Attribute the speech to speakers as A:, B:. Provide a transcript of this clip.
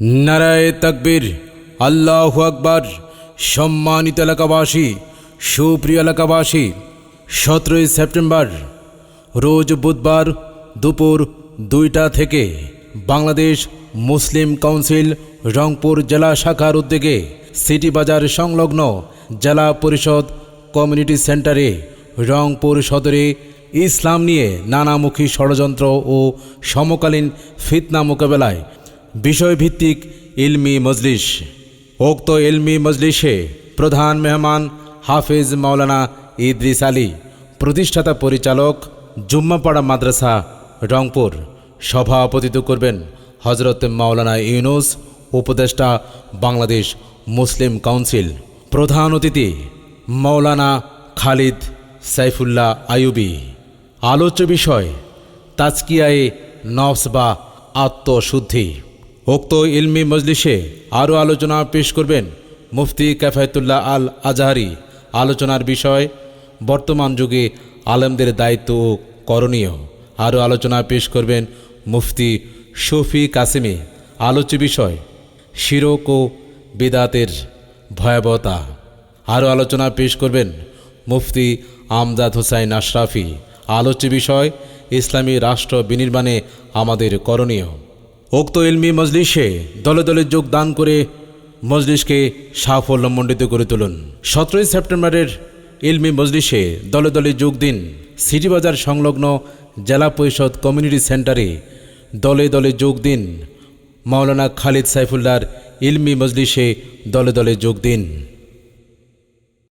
A: নারায় তকবীর, আল্লাহ আকবর, সম্মানিত এলাকাবাসী, সুপ্রিয় এলাকাবাসী, সতেরোই সেপ্টেম্বর, রোজ বুধবার দুপুর দুইটা থেকে বাংলাদেশ মুসলিম কাউন্সিল, রংপুর জেলা শাখার উদ্যোগে সিটি বাজার সংলগ্ন জেলা পরিষদ কমিউনিটি সেন্টারে রংপুর সদরে ইসলাম নিয়ে নানামুখী ষড়যন্ত্র ও সমকালীন ফিতনা মোকাবেলায় বিষয়ভিত্তিক ইলমি মজলিস। উক্ত ইলমি মজলিসে প্রধান মেহমান হাফিজ মাওলানা ইদ্রিস আলী, প্রতিষ্ঠাতা পরিচালক জুম্মাপাড়া মাদ্রাসা, রংপুর। সভাপতিত্ব করবেন হজরত মাওলানা ইউনুস, উপদেষ্টা বাংলাদেশ মুসলিম কাউন্সিল। প্রধান অতিথি মাওলানা খালিদ সাইফুল্লাহ আয়ুবি আলোচ্য বিষয়, তাজকিয়ায়ে নফস বা আত্মশুদ্ধি। উক্ত ইলমি মজলিসে আরও আলোচনা পেশ করবেন মুফতি ক্যাফায়তুল্লাহ আল আজহারি আলোচনার বিষয়, বর্তমান যুগে আলেমদের দায়িত্ব ও করণীয়। আরও আলোচনা পেশ করবেন মুফতি শফি কাসিমি। আলোচ্য বিষয়, শিরক ও বিদাতের ভয়াবহতা। আরও আলোচনা পেশ করবেন মুফতি আমজাদ হোসাইন আশরাফি। আলোচ্য বিষয়, ইসলামী রাষ্ট্র বিনির্মাণে আমাদের করণীয়। উক্ত ইলমি মজলিসে দলে দলে যোগদান করে মজলিসকে সাফল্যমণ্ডিত করে তুলুন। সতেরোই সেপ্টেম্বরের ইলমি মজলিসে দলে দলে যোগ দিন সিটি বাজার সংলগ্ন জেলা পরিষদ কমিউনিটি সেন্টারে দলে দলে যোগ দিন। মাওলানা খালিদ সাইফুল্লার ইলমি মজলিসে দলে দলে যোগ দিন।